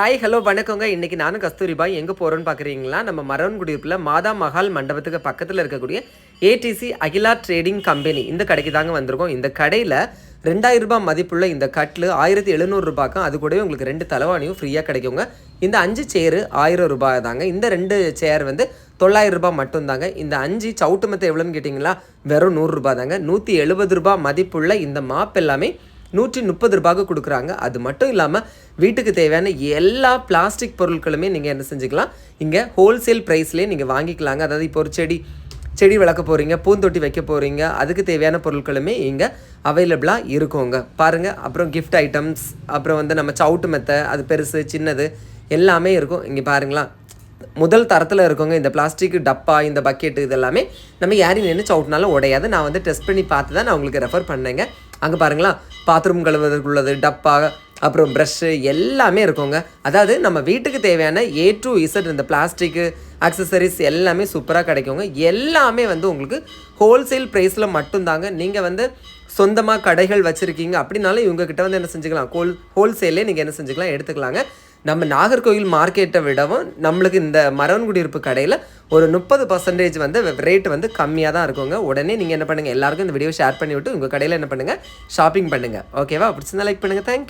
Hi hello வணக்கங்க. இன்றைக்கி நானும் கஸ்தூரிபாய் எங்கே போகிறோன்னு பார்க்குறீங்களா நம்ம மரவன்குடியிருப்பில் மாதா மஹால் மண்டபத்துக்கு பக்கத்தில் இருக்கக்கூடிய ஏடிசி அகிலா ட்ரேடிங் கம்பெனி இந்த கடைக்கு தாங்க வந்திருக்கோம். இந்த கடையில் ரெண்டாயிரம் ரூபாய் மதிப்புள்ள இந்த கட்டில் ஆயிரத்தி எழுநூறு அது கூடவே உங்களுக்கு ரெண்டு தலைவாணியும் ஃப்ரீயாக கிடைக்குங்க. இந்த அஞ்சு சேரு ஆயிரம் ரூபாய் தாங்க. இந்த ரெண்டு சேர் வந்து தொள்ளாயிரம் ரூபாய் மட்டும்தாங்க இந்த அஞ்சு சவுட்டு மெத்த எவ்வளோன்னு கேட்டிங்களா? வெறும் நூறுரூபா தாங்க. நூற்றி எழுபது ரூபாய் மதிப்புள்ள இந்த மாப் எல்லாமே நூற்றி முப்பது ரூபாய்க்கு கொடுக்குறாங்க. அது மட்டும் இல்லாமல் வீட்டுக்கு தேவையான எல்லா பிளாஸ்டிக் பொருட்களுமே நீங்கள் என்ன செஞ்சுக்கலாம். இங்கே ஹோல்சேல் ப்ரைஸ்லேயே நீங்கள் வாங்கிக்கலாங்க. அதாவது இப்போ ஒரு செடி செடி வளர்க்க போகிறீங்க பூந்தொட்டி வைக்க போகிறீங்க அதுக்கு தேவையான பொருட்களுமே இங்கே அவைலபிளாக இருக்குங்க. பாருங்கள் அப்புறம் கிஃப்ட் ஐட்டம்ஸ் அப்புறம் வந்து நம்ம சவுட்டு மெத்தை அது பெருசு சின்னது எல்லாமே இருக்கும். இங்கே பாருங்களா முதல் தரத்தில் இருக்கவங்க இந்த பிளாஸ்டிக் டப்பா இந்த பக்கெட்டு இதெல்லாமே நம்ம யாரையும் நின்று சவுட்னாலும் உடையாது. நான் வந்து டெஸ்ட் பண்ணி பார்த்து தான் நான் உங்களுக்கு ரெஃபர் பண்ணேங்க. அங்கே பாருங்களா பாத்ரூம் கழுவுறதுக்குள்ளது டப்பா அப்புறம் ப்ரஷ்ஷு எல்லாமே இருக்குங்க. அதாவது நம்ம வீட்டுக்கு தேவையான ஏ டு இசட் இந்த பிளாஸ்டிக்கு அக்சசரிஸ் எல்லாமே சூப்பராக கிடைக்குங்க. எல்லாமே வந்து உங்களுக்கு ஹோல்சேல் ப்ரைஸில் மட்டும்தாங்க. நீங்கள் வந்து சொந்தமாக கடைகள் வச்சுருக்கீங்க அப்படின்னாலும் இவங்கக்கிட்ட வந்து என்ன செஞ்சுக்கலாம்? ஹோல் ஹோல்சேல்லே நீங்கள் என்ன செஞ்சுக்கலாம்? எடுத்துக்கலாங்க. நம்ம நாகர்கோவில் மார்க்கெட்டை விடவும் நம்மளுக்கு இந்த மரவன்குடியிருப்பு கடையில் ஒரு முப்பது பர்சன்டேஜ் வந்து ரேட் வந்து கம்மியாக தான் இருக்குங்க. உடனே நீங்கள் என்ன பண்ணுங்கள் எல்லாருக்கும் இந்த வீடியோ ஷேர் பண்ணிவிட்டு உங்கள் கடையில் என்ன பண்ணுங்கள் ஷாப்பிங் பண்ணுங்கள் ஓகேவா பிடிச்சிருந்தா லைக் பண்ணுங்கள் தேங்க்